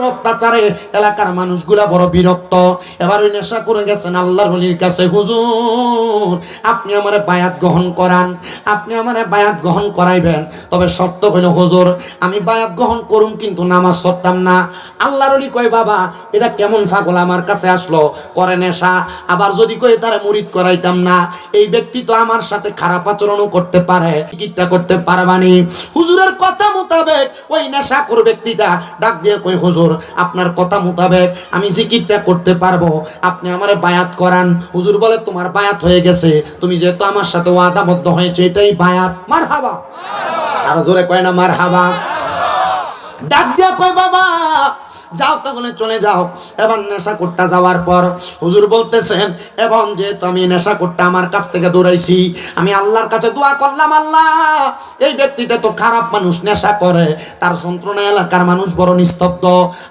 হুজুরের অত্যাচারে এলাকার মানুষগুলা বড় বিরক্ত। এবার ওই নেশা করে গেছেন আল্লাহর হলির কাছে, হুজুর, আপনি আমার বায়াত গ্রহণ করান, আপনি আমার বায়াত গ্রহণ করাইবেন। তবে শর্ত হইল, হুজুর, আমি বায়াত গ্রহণ করুম কিন্তু নামাজ পড়তাম না। আল্লাহর হলি কয়, বাবা, এটা কেমন ফাগল আমার কাছে আসলো, করে নেশা। আবার যদি কই তারা মুরিদ করাইতাম না। এই ব্যক্তি তো আমার সাথে খারাপ আচরণও করতে পারে, টিকিটটা করতে পারবানি। হুজুরের কথা মোতাবেক ওই নেশা করে ব্যক্তিটা ডাক দিয়ে কই হুজুর আপনার কথা মোতাবেক আমি জিকিরটা করতে পারব। আপনি আমারে বায়াত করান। হুজুর বলে, তোমার বায়াত হয়ে গেছে। তুমি যেহেতু আমার সাথে ওয়াদাবদ্ধ হয়েছে, এটাই বায়াত। মার হাবা আরও জোরে কয় না মার হাবা ডাক দিয়া কয়, বাবা, যাও তাহলে চলে যাও। এবার নেশা করতে যাওয়ার পর হুজুর বলতেছেন এবং যেহেতু আমি নেশা করতে আমার কাছ থেকে দৌড়াইছি, আমি আল্লাহর কাছে দোয়া করলাম, আল্লাহ, এই ব্যক্তিটা তো খারাপ মানুষ, নেশা করে। তার যন্ত্রণা এলাকার মানুষ বড় নিস্তব্ধ।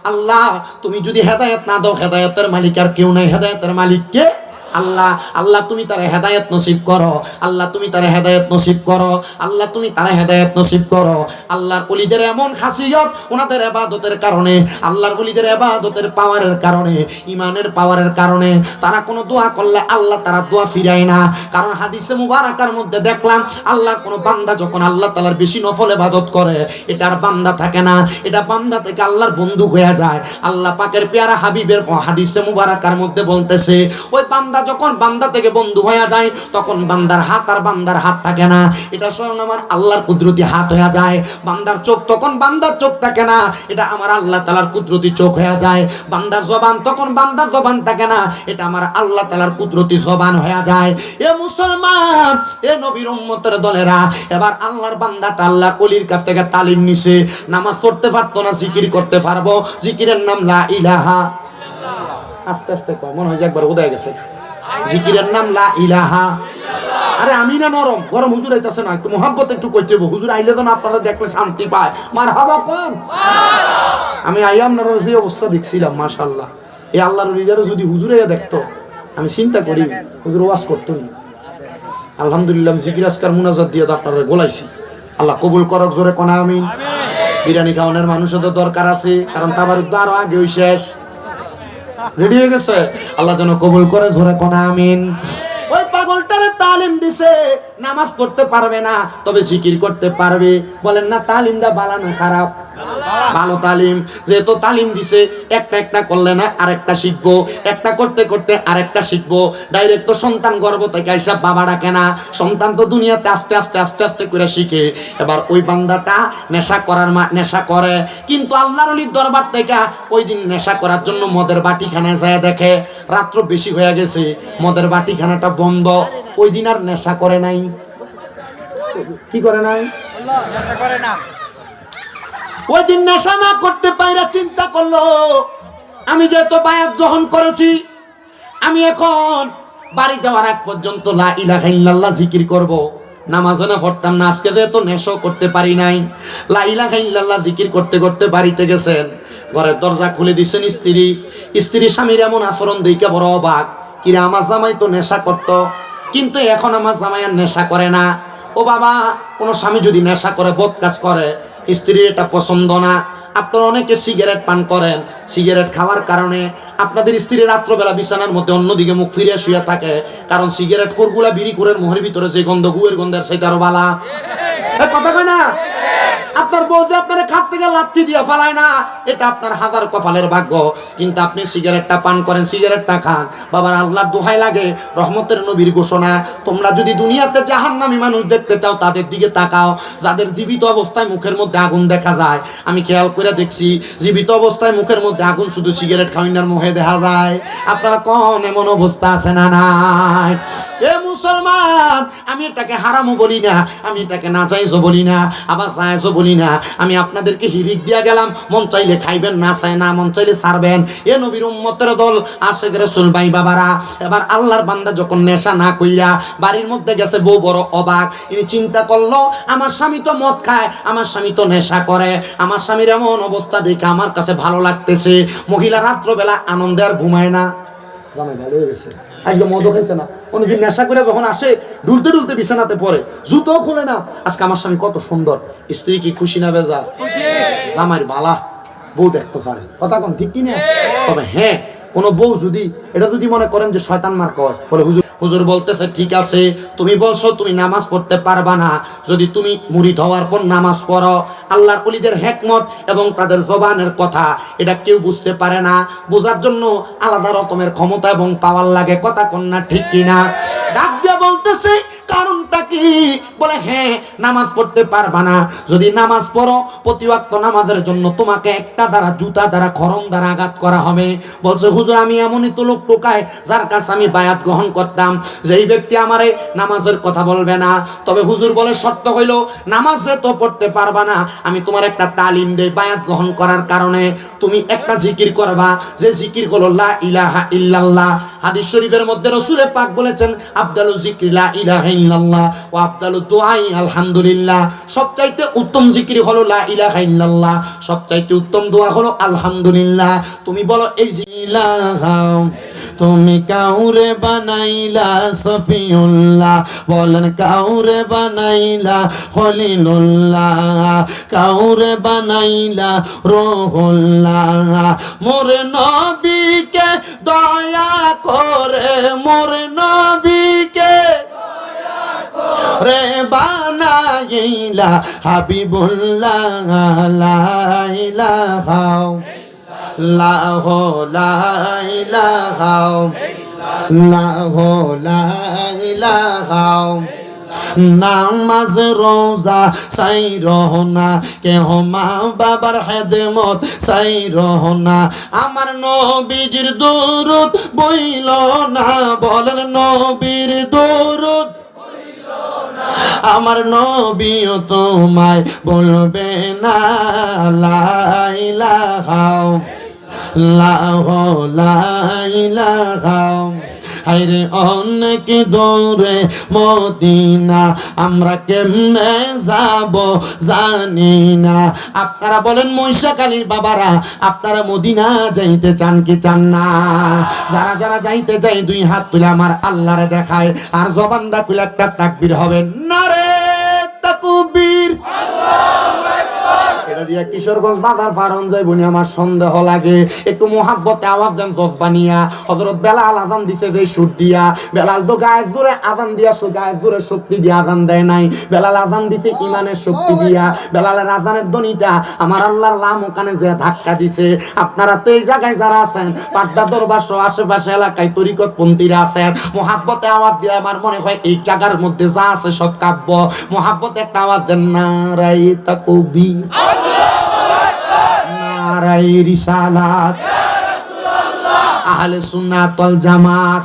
আল্লাহ, তুমি যদি হেদায়েত না দাও, হেদায়েতের মালিক আর কেউ নাই। হেদায়েতের মালিক কে আল্লাহ আল্লাহ তুমি তার হেদায়েত নসিব করো। আল্লাহ তুমি তার হেদায়েত নসিব করো। আল্লাহ তুমি তার হেদায়েত নসিব করো। আল্লাহর অলিদের এমন খাসিয়ত ওনাদের এবাদতের কারণে, আল্লাহর অলিদের এবাদতের পাওয়ারের কারণে ইমানের পাওয়ারের কারণে, তারা কোনো দোয়া করলে আল্লাহ তারা দোয়া ফিরায় না। কারণ হাদিসে মুবারাকার মধ্যে দেখলাম, আল্লাহর কোনো বান্দা যখন আল্লাহ তালার বেশি নফল এবাদত করে, এটা আর বান্দা থাকে না। এটা বান্দা থেকে আল্লাহর বন্ধু হয়ে যায়। আল্লাহ পাকের পেয়ারা হাবিবের হাদিসে মুবারাকার মধ্যে বলতেছে, ওই বান্দা যখন বান্দা থেকে বন্ধু হয়ে যায়, তখন বান্দার হাত আর বান্দার হাত থাকে না। এটা স্বয়ং আমার আল্লাহর কুদরতি হাত হয়ে যায়। বান্দার চোখ তখন বান্দার চোখ থাকে না। এটা আমার আল্লাহ তালার কুদরতি চোখ হয়ে যায়। বান্দার জবান তখন বান্দার জবান থাকে না। এটা আমার আল্লাহ তালার কুদরতি জবান হয়ে যায়। এ মুসলমান, এ নবীর উম্মতের দলেরা, এবার আল্লাহর বান্দাটা আল্লাহর অলির কাছ থেকে তালিম নিছে। নামাজ পড়তে পারতো না, জিকির করতে পারব। জিকিরের নাম লা ইলাহা। আস্তে আস্তে কয়, মনে হয় যে একবার উদয় গেছে। জিকিরের নাম লা ইলাহা। আরে আমি না নরম? গরম হুজুর আইতাছে না। একটু মোহাম্মত একটু হইবো। হুজুর আইলে যেন আপনারা দেখলে শান্তি পায়। মার হাবা কম। আমি আইয়াম না যে অবস্থা দেখছিলাম মাশাল্লাহ এই আল্লাহর রিজারে যদি হুজুরে দেখতো আমি চিন্তা করি হুজুর ওয়াজ করতো নি আলহামদুলিল্লাহ জিকির আজকার মুনাজাত দিয়ে আপনারা গোলাইছি। আল্লাহ কবুল করক জোরে কোনা আমিন। বিরিয়ানি খাওয়ানোর মানুষের তো দরকার আছে কারণ তাবার আরও আগে শেষ। রেডি হয়ে গেছে? আল্লাহ যেন কবুল করে জোরে কোনা আমিন। ওই পাগলটারে তালিম দিছে। নামাজ পড়তে পারবে না, তবে জিকির করতে পারবে। বলেন না, তালিমটা বালা না খারাপ? ভালো তালিম। যেহেতু তালিম দিছে, একটা একটা করলে না আরেকটা শিখব। একটা করতে করতে আরেকটা শিখব। ডাইরেক্ট তো সন্তান গর্ব থেকে হিসাব বাবা ডাকে না। সন্তান তো দুনিয়াতে আস্তে আস্তে আস্তে আস্তে করে শিখে। এবার ওই বান্দাটা নেশা করার মা নেশা করে। কিন্তু আল্লাহর অলির দরবার থেকে ওই দিন নেশা করার জন্য মদের বাটিখানায় যায় দেখে। রাত্র বেশি হয়ে গেছে, মদের বাটিখানাটা বন্ধ। ওই দিন আর নেশা করে নাই। ওই দিন নেশা না করতে চিন্তা করল। আমি যেহেতু বায়াত গ্রহণ করেছি, আমি এখন বাড়ি যাওয়ার আগ পর্যন্ত লা ইলাহা ইল্লাল্লাহ জিকির করব। নামাজও না পড়তাম না, আজকে যেহেতু নেশো করতে পারি নাই, লা ইলাহা ইল্লাল্লাহ জিকির করতে করতে বাড়িতে গেছেন। ঘরের দরজা খুলে দিছেন স্ত্রী। স্ত্রী স্বামীর এমন আচরণ দেখে বড় অবাক। কিরে, আমার জামাই তো নেশা করতো? কিন্তু এখন আমার জামাইয়ার নেশা করে না। ও বাবা, কোনো স্বামী যদি নেশা করে বোধ কাজ করে, স্ত্রীর এটা পছন্দ না। আপনারা অনেকে সিগারেট পান করেন, সিগারেট খাওয়ার কারণে আপনাদের স্ত্রী রাত্রবেলা বিছানার মধ্যে অন্যদিকে মুখ ফিরে শুয়ে থাকে। কারণ সিগারেট কোরগুলা বিড়ি কোরের মোহের ভিতরে যে গন্ধ, গুয়ের গন্ধের সেই তারও বালা। কথা কয় না? বউ যে আপনার খাট থেকে লাত্তি দিয়ে ফালায় না, এটা আপনার হাজার কপালের ভাগ্য। কিন্তু আপনি সিগারেটটা পান করেন, সিগারেটটা খান। বাবার আল্লাহর দোহাই লাগে, রহমতের নবীর ঘোষণা। তোমরা যদি দুনিয়াতে জাহান্নামী মানুষ দেখতে চাও, তাদের দিকে তাকাও। যাদের জীবিত অবস্থায় মুখের মধ্যে আগুন দেখা যায়, আমি খেয়াল করে দেখছি, জীবিত অবস্থায় মুখের মধ্যে আগুন শুধু সিগারেট খাওয়ানোর মুখে দেখা যায়। আপনারা কোন, এমন অবস্থা আছে না নাই? এ মুসলমান, আমি এটাকে হারামও বলি না, আমি এটাকে না চাইজও বলি না, আবার চাইজও বলি না। আমি আপনাদেরকে হিরিক দিয়া গেলাম। মন চাইলে খাইবেন, না চাই না, মন চাইলে ছাড়বেন এ নবীর উম্মতের দল আসে রসুল ভাই বাবারা, এবার আল্লাহর বান্দা যখন নেশা না কইরা বাড়ির মধ্যে গেছে বউ বড় অবাক। ইনি চিন্তা করল, আমার স্বামী তো মদ খায়, আমার স্বামী তো নেশা করে, আমার স্বামীর এমন অবস্থা দেখে আমার কাছে ভালো লাগতেছে। মহিলা রাত্রবেলা আনন্দে আর ঘুমায় না। জামাই ভালো হয়ে গেছে। আজকে মদও খাইছে না। অনেকদিন নেশা করে যখন আসে ডুলতে ডুলতে বিছানাতে পরে জুতো খুলে না। আজকে আমার স্বামী কত সুন্দর। স্ত্রী কি খুশি না বেজা জামাইর বালা বউ দেখতে পারে। কথা কোন ঠিক কি না তবে হ্যাঁ কোন বউ যদি, এটা যদি মনে করেন যে শয়তান মার কয় বলে হুজুর হুজুর বলতেছে, ঠিক আছে, তুমি বলছো, তুমি নামাজ পড়তে পারবা না। যদি তুমি মুড়ি হওয়ার পর নামাজ পড়ো, আল্লাহর অলিদের হেকমত এবং তাদের জবানের কথা, এটা কেউ বুঝতে পারে না। বোঝার জন্য আলাদা রকমের ক্ষমতা এবং পাওয়ার লাগে, কথা কন্যা ঠিক কিনা? ডাক দিয়ে বলতেছে, কারণটা কি? বলে হ্যাঁ নামাজ পড়তে পারবা না। যদি নামাজ পড়ো প্রতি ওয়াক্ত নামাজের জন্য তোমাকে একটা দ্বারা, জুতা দ্বারা, খরম দ্বারা আঘাত করা হবে। বলছে, হুজুর, আমি এমনই তো লোক টোকায়, যার কাছে আমি বায়াত গ্রহণ করতাম। যেই ব্যক্তি আমারে নামাজের কথা বলবে না, তবে হুজুর বলে, সত্য হইল, নামাজে তো পড়তে পারবা না। আমি তোমার একটা তালিম দেই বায়াত গ্রহণ করার কারণে। তুমি একটা জিকির করবা, যে জিকির হলো, লা ইলাহা ইল্লাল্লাহ। হাদিস শরীফের মধ্যে রসুলে পাক বলেছেন, আফদালু জিক্রি, লা ইলাহা ইল্লাল্লাহ। ও আফদালু দুআই আলহামদুলিল্লাহ। সবচাইতে উত্তম জিকির হলো লা ইলাহা ইল্লাল্লাহ। সবচাইতে উত্তম দোয়া হলো আলহামদুলিল্লাহ। তুমি বলো, এই জি- ইলাহা, তুমি কাউরে বানাইলা সফিউল্লাহ বলেন কাউরে বানাইলা খলিলুল্লাহ, কাউরে বানাইলা রোহুল্লাহ। মোর নবীকে দয়া করে, মোর নবীকে রে বানাইলা হাবিবুল্লাহ, লা ইলাহা লাহ লাইলাহাও লাহ লাইলাহাও নামাজ, রোজা সাই রহনা কেহ মা বাবার হেদমত সাই রহনা আমার নবীজির দুরুদ বইল না, বলেন নবীর দুরুদ আমার নবীও তোমায় বলবে না লাইলা খাও লাহ লাইলা খাও হাইরে অনেক দৌড়ে মদিনা, আমরা কেমনে যাব জানি না। আপনারা বলেন মহিষাকালীর বাবারা, আপনারা মদিনা যাইতে চান কি চান না? যারা যারা যাইতে চাই দুই হাত তুলে আমার আল্লাহরে দেখায়, আর জবানটা খুলে একটা তাকবির হবে না রে তাকবীর। দিয়া কিশোরগঞ্জ বাজার আমার সন্দেহ লাগে। একটু মোহাব্বতে আওয়াজ দেন হজরত বেলাল আজান দিছে যে সুর দিয়া। বেলাল তো গায়ের জোরে আজান দিয়া, সো গায়ের জোরে শক্তি দিয়া আজান দেয় নাই। বেলাল আজান দিছে ইমানের শক্তি দিয়া। বেলালের আজানের আমার আল্লাহর লাম ওখানে যে ধাক্কা দিছে। আপনারা তো এই জায়গায় যারা আছেন, পাড্ডা দরবার সহ আশেপাশে এলাকায় তরিকত পন্থীরা আছেন, মোহাব্বতে আওয়াজ দিলে আমার মনে হয় এই জায়গার মধ্যে যা আছে সব কাব্য। মোহাব্বতে একটা আওয়াজ দেন নারাই তাকবীর। নারাই রিসালাত। আহলে সুন্নাত ওয়াল জামাত।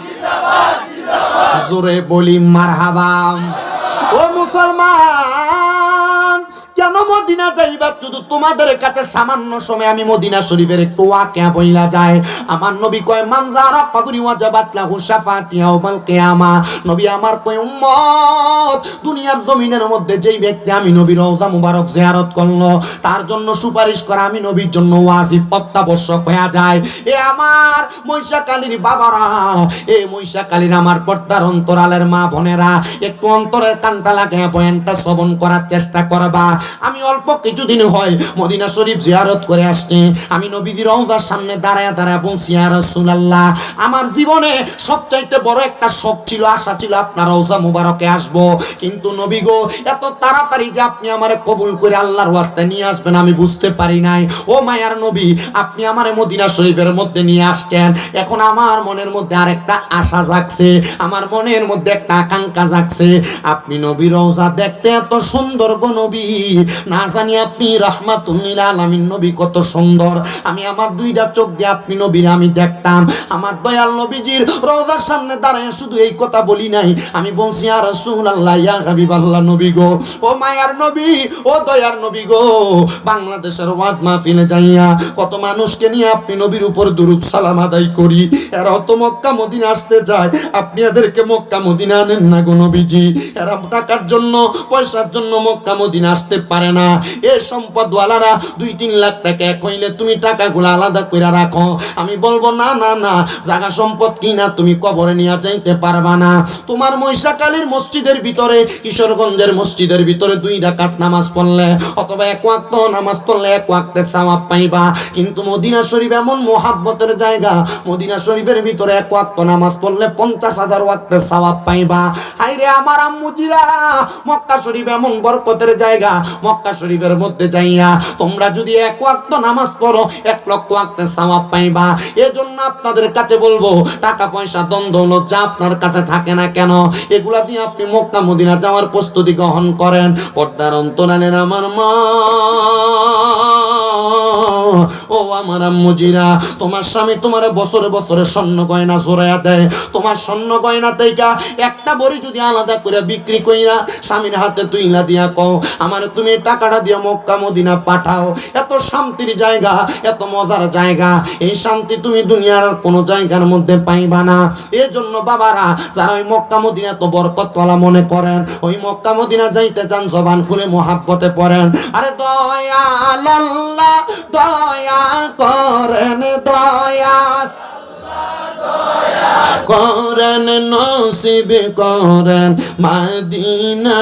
জোরে বলি মারহাবাম ও মুসলমান! কেন মদিনা যাইবা শুধু তোমাদের কাছে সামান্য সময় আমি মদিনা শরীফের একটু ওয়াকিয়া বইলা যায় আমার নবী কয়, মানজারা কবরি ওয়াজাবাত লাহু শাফাতি ইয়াউমাল কিয়ামা। নবী আমার কয়, উম্মত, দুনিয়ার জমিনের মধ্যে যেই ব্যক্তি আমি নবীর রওজা মুবারক জিয়ারত করল, তার জন্য সুপারিশ করা আমি নবীর জন্য ওয়াজিব অত্যাবশ্যক হয়ে যায়। এ আমার মহিষাকালীর বাবারা, এ মহিষাকালীর আমার পর্দার অন্তরালের মা বোনেরা, একটু অন্তরের কানটা লাগে পয়েন্টটা শ্রবণ করার চেষ্টা করবা। আমি অল্প কিছুদিন হয় মদিনা শরীফ জিয়ারত করে আসছি। আমি নবীজির রওজার সামনে দাঁড়ায় দাঁড়ায় বলছি আর রাসূলুল্লাহ, আমার জীবনে সবচাইতে বড় একটা শখ ছিল, আশা ছিল আপনার রওজা মুবারকে আসব। কিন্তু নবী গো, এত তাড়াতাড়ি যে আপনি আমারে কবুল করে আল্লাহর ওয়াস্তে নিয়ে আসবেন, আমি বুঝতে পারি নাই। ও মায়ার নবী, আপনি আমারে মদিনা শরীফের মধ্যে নিয়ে আসছেন। এখন আমার মনের মধ্যে আরেকটা আশা জাগছে, আমার মনের মধ্যে একটা আকাঙ্ক্ষা জাগছে। আপনি নবী রওজা দেখতে এত সুন্দর গো নবী। না জানি আপনি রহমাতুল্লিল আলামিন নবী কত সুন্দর। আমি আমার দুইটা চোখ দিয়ে আপনি নবীর আমি দেখতাম। আমার দয়াল নবীজির রওজার সামনে দাঁড়ায় শুধু এই কথা বলি নাই। আমি বলছি আর হাবিবাল্লাহ নবী গো, ও মায়ার নবী, ও দয়ার নবী গো, বাংলাদেশের ওয়াজ মাহফিলে যাইয়া কত মানুষকে নিয়ে আপনি নবীর উপর দুরুদ সালাম আদায় করি। এরা অত মক্কা মদিনা আসতে যায় আপনি এদেরকে মক্কা মদিনা আনেন না গো নবীজি। এরা টাকার জন্য, পয়সার জন্য মক্কা মদিনা আসতে পারে না। এ সম্পদওয়ালারা দুই তিন লাখ টাকা এক হইলে তুমি টাকাগুলো আলাদা করে রাখো। আমি বলব, না না না জায়গা সম্পদ কিনা তুমি কবরে নিয়ে যাইতে পারবা না। তোমার মহিষাকালীর মসজিদের ভিতরে, কিশোরগঞ্জের মসজিদের ভিতরে দুই রাকাত নামাজ পড়লে, অথবা এক ওয়াক্ত নামাজ পড়লে এক ওয়াক্তে সওয়াব পাইবা। কিন্তু মদিনা শরীফ এমন মোহাব্বতের জায়গা, মদিনা শরীফের ভিতরে এক ওয়াক্ত নামাজ পড়লে পঞ্চাশ হাজার ওয়াক্তে সওয়াব পাইবা। হাইরে আমার আম্মুজিরা, মক্কা শরীফ এমন বরকতের জায়গা, মক্কা শরীফের মধ্যে যাইয়া তোমরা যদি এক ওয়াক্ত নামাজ পড়ো, এক লক্ষ ওয়াক্তে সওয়াব পাইবা। এজন্য আপনাদের কাছে বলব, টাকা পয়সা দ্বন্দ্ব লজ্জা আপনার কাছে থাকে না কেন, এগুলা দিয়ে আপনি মক্কা মদিনা যাওয়ার প্রস্তুতি গ্রহণ করেন। পর্দার অন্তরালের আমার মা আমার আম্মুজিরা, তোমার স্বামী তোমার বছরে বছরে স্বর্ণ গয়না জোড়াইয়া দেয়। তোমার স্বর্ণ গয়না তেইকা একটা বড়ি যদি আলাদা করে বিক্রি কইরা স্বামীর হাতে তুইলা দিয়া কও, আমার তুমি টাকাটা দিয়ে মক্কা মদিনা পাঠাও। এত শান্তির জায়গা, এত মজার জায়গা। এই শান্তি তুমি দুনিয়ার কোনো জায়গার মধ্যে পাইবা না। এজন্য বাবারা, যারা ওই মক্কা মদিনা তো বরকতওয়ালা মনে করেন, ওই মক্কা মদিনা যাইতে চান জবান খুলে মহাব্বতে পড়েন। আরে দয়া আল্লাহ দয়া করেন দয়া। করেন নসিব করেন মাদিনা।